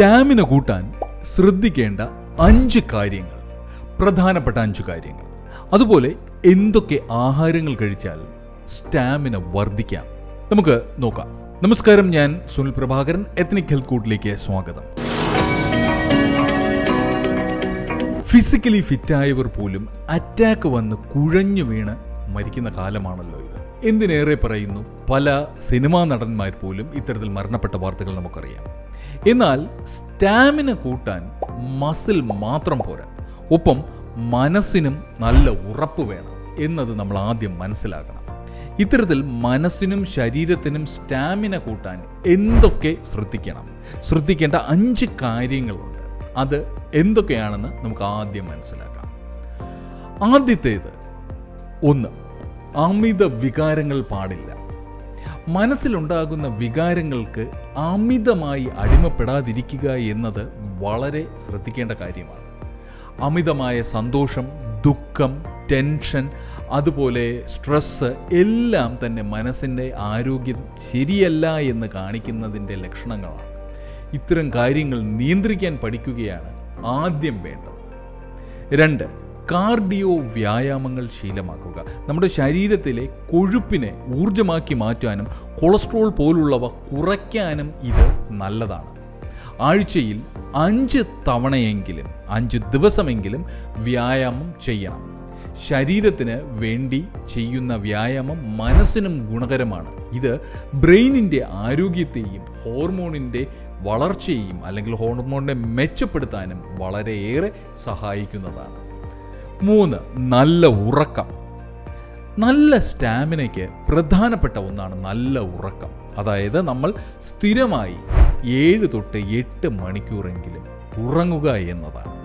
Stamina കൂട്ടാൻ ശ്രദ്ധിക്കേണ്ട അഞ്ച് കാര്യങ്ങൾ പ്രധാനപ്പെട്ട അഞ്ച് കാര്യങ്ങൾ. അതുപോലെ എന്തൊക്കെ ആഹാരങ്ങൾ കഴിച്ചാൽ സ്റ്റാമിന വർദ്ധിക്കാം? നമുക്ക് നോക്കാം. നമസ്കാരം ഞാൻ സുനിൽ പ്രഭാകരൻ എത്നിക് ഹെൽത്ത് കൂട്ടിലേക്ക് സ്വാഗതം. ഫിസിക്കലി ഫിറ്റായവർ പോലും അറ്റാക്ക് വന്ന് കുഴഞ്ഞു വീണ് മരിക്കുന്ന കാലമാണല്ലോ ഇത്. എന്തിനേറെ പറയുന്നു? പല സിനിമാ നടന്മാർ പോലും ഇത്തരത്തിൽ മരണപ്പെട്ട വാർത്തകൾ നമുക്കറിയാം. എന്നാൽ സ്റ്റാമിന കൂട്ടാൻ മസിൽ മാത്രം പോരാ. ഒപ്പം മനസ്സിനും നല്ല ഉറപ്പ് വേണം എന്നത് നമ്മൾ ആദ്യം മനസ്സിലാക്കണം. ഇത്തരത്തിൽ മനസ്സിനും ശരീരത്തിനും സ്റ്റാമിന കൂട്ടാൻ എന്തൊക്കെ ശ്രദ്ധിക്കണം? ശ്രദ്ധിക്കേണ്ട അഞ്ച് കാര്യങ്ങളുണ്ട്. അത് എന്തൊക്കെയാണെന്ന് നമുക്ക് ആദ്യം മനസ്സിലാക്കാം. ആദ്യത്തേത് ഒന്ന് അമിത വികാരങ്ങൾ പാടില്ല. മനസ്സിലുണ്ടാകുന്ന വികാരങ്ങൾക്ക് അമിതമായി അടിമപ്പെടാതിരിക്കുക എന്നത് വളരെ ശ്രദ്ധിക്കേണ്ട കാര്യമാണ്. അമിതമായ സന്തോഷം ദുഃഖം ടെൻഷൻ അതുപോലെ സ്ട്രെസ്സ് എല്ലാം തന്നെ മനസ്സിന്റെ ആരോഗ്യം ശരിയല്ല എന്ന് കാണിക്കുന്നതിന്റെ ലക്ഷണങ്ങളാണ്. ഇത്തരം കാര്യങ്ങൾ നിയന്ത്രിക്കാൻ പഠിക്കുകയാണ് ആദ്യം വേണ്ടത്. രണ്ട് കാർഡിയോ വ്യായാമങ്ങൾ ശീലമാക്കുക. നമ്മുടെ ശരീരത്തിലെ കൊഴുപ്പിനെ ഊർജമാക്കി മാറ്റാനും കൊളസ്ട്രോൾ പോലുള്ളവ കുറയ്ക്കാനും ഇത് നല്ലതാണ്. ആഴ്ചയിൽ അഞ്ച് തവണയെങ്കിലും അഞ്ച് ദിവസമെങ്കിലും വ്യായാമം ചെയ്യണം. ശരീരത്തിന് വേണ്ടി ചെയ്യുന്ന വ്യായാമം മനസ്സിനും ഗുണകരമാണ്. ഇത് ബ്രെയിനിന്റെ ആരോഗ്യത്തെയും ഹോർമോണിന്റെ വളർച്ചയെയും അല്ലെങ്കിൽ ഹോർമോണിനെ മെച്ചപ്പെടുത്താനും വളരെയേറെ സഹായിക്കുന്നതാണ്. മൂന്ന് നല്ല ഉറക്കം. നല്ല സ്റ്റാമിനയ്ക്ക് പ്രധാനപ്പെട്ട ഒന്നാണ് നല്ല ഉറക്കം. അതായത് നമ്മൾ സ്ഥിരമായി ഏഴ് തൊട്ട് എട്ട് മണിക്കൂറെങ്കിലും ഉറങ്ങുക എന്നതാണ്.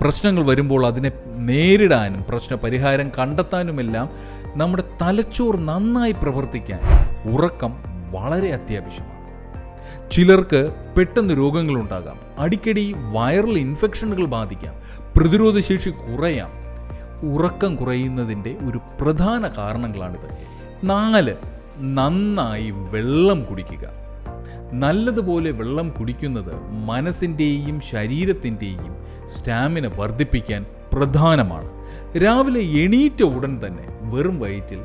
പ്രശ്നങ്ങൾ വരുമ്പോൾ അതിനെ നേരിടാനും പ്രശ്ന പരിഹാരം കണ്ടെത്താനുമെല്ലാം നമ്മുടെ തലച്ചോർ നന്നായി പ്രവർത്തിക്കാൻ ഉറക്കം വളരെ അത്യാവശ്യമാണ്. ചിലർക്ക് പെട്ടെന്ന് രോഗങ്ങളുണ്ടാകാം. അടിക്കടി വൈറൽ ഇൻഫെക്ഷനുകൾ ബാധിക്കാം. പ്രതിരോധശേഷി കുറയാം. ഉറക്കം കുറയുന്നതിന്റെ ഒരു പ്രധാന കാരണങ്ങളാണിത്. നാല് നന്നായി വെള്ളം കുടിക്കുക. നല്ലതുപോലെ വെള്ളം കുടിക്കുന്നത് മനസ്സിന്റെയും ശരീരത്തിന്റെയും സ്റ്റാമിന വർദ്ധിപ്പിക്കാൻ പ്രധാനമാണ്. രാവിലെ എണീറ്റ ഉടൻ തന്നെ വെറും വയറ്റിൽ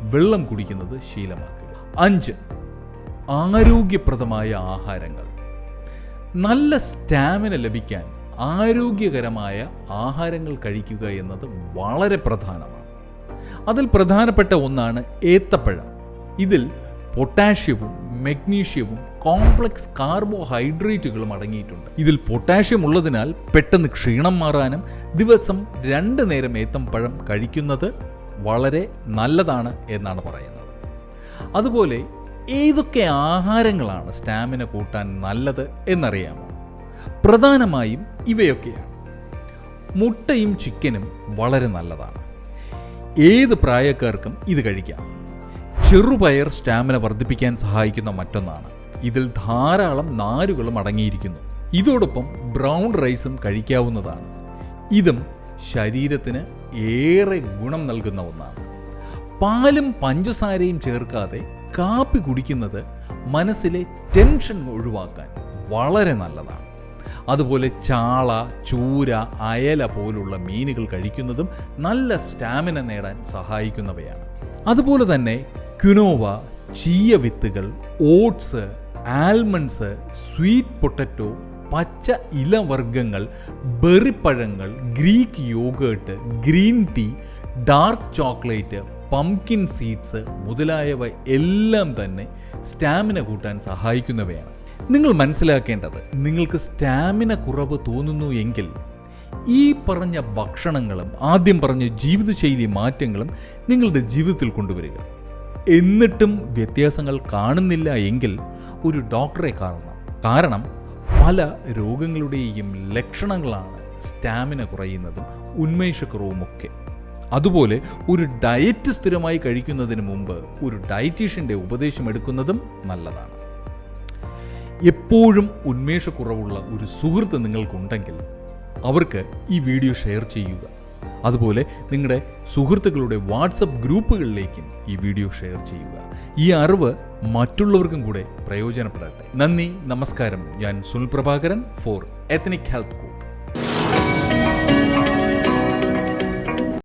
വെള്ളം കുടിക്കുന്നത് ശീലമാക്കുക. അഞ്ച് ആരോഗ്യപ്രദമായ ആഹാരങ്ങൾ. നല്ല സ്റ്റാമിന ലഭിക്കാൻ ആരോഗ്യകരമായ ആഹാരങ്ങൾ കഴിക്കുക എന്നത് വളരെ പ്രധാനമാണ്. അതിൽ പ്രധാനപ്പെട്ട ഒന്നാണ് ഏത്തപ്പഴം. ഇതിൽ പൊട്ടാഷ്യവും മെഗ്നീഷ്യവും കോംപ്ലക്സ് കാർബോഹൈഡ്രേറ്റുകളും അടങ്ങിയിട്ടുണ്ട്. ഇതിൽ പൊട്ടാഷ്യം ഉള്ളതിനാൽ പെട്ടെന്ന് ക്ഷീണം മാറാനും ദിവസം രണ്ട് നേരം ഏത്തപ്പഴം കഴിക്കുന്നത് വളരെ നല്ലതാണ് എന്നാണ് പറയുന്നത്. അതുപോലെ ഏതൊക്കെ ആഹാരങ്ങളാണ് സ്റ്റാമിന കൂട്ടാൻ നല്ലത് എന്നറിയാമോ? പ്രധാനമായും ഇവയൊക്കെയാണ് മുട്ടയും ചിക്കനും വളരെ നല്ലതാണ്. ഏത് പ്രായക്കാർക്കും ഇത് കഴിക്കാം. ചെറുപയർ സ്റ്റാമിന വർദ്ധിപ്പിക്കാൻ സഹായിക്കുന്ന മറ്റൊന്നാണ്. ഇതിൽ ധാരാളം നാരുകളും അടങ്ങിയിരിക്കുന്നു. ഇതോടൊപ്പം ബ്രൗൺ റൈസും കഴിക്കാവുന്നതാണ്. ഇതും ശരീരത്തിന് ഏറെ ഗുണം നൽകുന്ന ഒന്നാണ്. പാലും പഞ്ചസാരയും ചേർക്കാതെ കാപ്പി കുടിക്കുന്നത് മനസ്സിലെ ടെൻഷൻ ഒഴിവാക്കാൻ വളരെ നല്ലതാണ്. അതുപോലെ ചാള ചൂര അയല പോലുള്ള മീനുകൾ കഴിക്കുന്നതും നല്ല സ്റ്റാമിന നേടാൻ സഹായിക്കുന്നവയാണ്. അതുപോലെ തന്നെ ക്യുനോവ ചീയ വിത്തുകൾ ഓട്സ് ആൽമണ്ട്സ് സ്വീറ്റ് പൊട്ടറ്റോ പച്ച ഇലവർഗങ്ങൾ ബെറിപ്പഴങ്ങൾ Greek yogurt green tea dark chocolate pumpkin seeds മുതലായവ എല്ലാം തന്നെ സ്റ്റാമിന കൂട്ടാൻ സഹായിക്കുന്നവയാണ്. നിങ്ങൾ മനസ്സിലാക്കേണ്ടത് നിങ്ങൾക്ക് സ്റ്റാമിന കുറവ് തോന്നുന്നു എങ്കിൽ ഈ പറഞ്ഞ ഭക്ഷണങ്ങളും ആദ്യം പറഞ്ഞ ജീവിതശൈലി മാറ്റങ്ങളും നിങ്ങളുടെ ജീവിതത്തിൽ കൊണ്ടുവരിക. എന്നിട്ടും വ്യത്യാസങ്ങൾ കാണുന്നില്ല എങ്കിൽ ഒരു ഡോക്ടറെ കാണണം. കാരണം പല രോഗങ്ങളുടെയും ലക്ഷണങ്ങളാണ് സ്റ്റാമിന കുറയുന്നതും ഉന്മേഷക്കുറവുമൊക്കെ അതുപോലെ ഒരു ഡയറ്റ് സ്ഥിരമായി കഴിക്കുന്നതിന് മുമ്പ് ഒരു ഡയറ്റീഷ്യന്റെ ഉപദേശം എടുക്കുന്നതും നല്ലതാണ്. എപ്പോഴും ഉന്മേഷക്കുറവുള്ള ഒരു സുഹൃത്ത് നിങ്ങൾക്കുണ്ടെങ്കിൽ അവർക്ക് ഈ വീഡിയോ ഷെയർ ചെയ്യുക. അതുപോലെ നിങ്ങളുടെ സുഹൃത്തുക്കളുടെ വാട്സപ്പ് ഗ്രൂപ്പുകളിലേക്കും ഈ വീഡിയോ ഷെയർ ചെയ്യുക. ഈ അറിവ് മറ്റുള്ളവർക്കും കൂടെ പ്രയോജനപ്പെടട്ടെ. നന്ദി നമസ്കാരം. ഞാൻ Sunil Prabhakaran for ethnic health